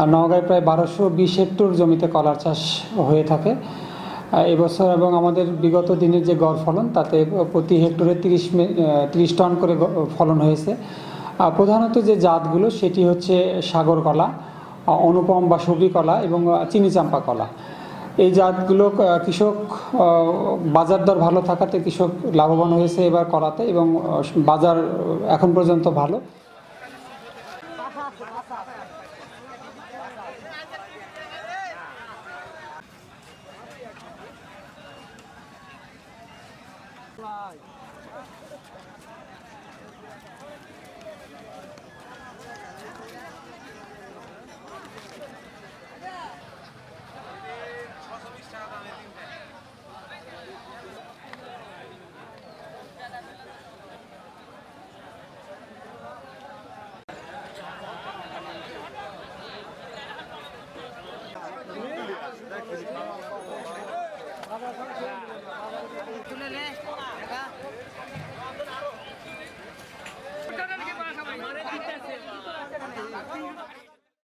আর নওগাঁয় প্রায় বারোশো বিশ হেক্টর জমিতে কলার চাষ হয়ে থাকে। এবছর এবং আমাদের বিগত দিনের যে গড় ফলন, তাতে প্রতি হেক্টরে তিরিশ তিরিশ টন করে ফলন হয়েছে। প্রধানত যে জাতগুলো, সেটি হচ্ছে সাগর কলা অনুপম বা সবরি কলা এবং চিনি চাম্পা কলা। এই জাতগুলো কৃষক বাজার দর ভালো থাকাতে কৃষক লাভবান হয়েছে এবার কলাতে এবং বাজার এখন পর্যন্ত ভালো। Fly. Thank.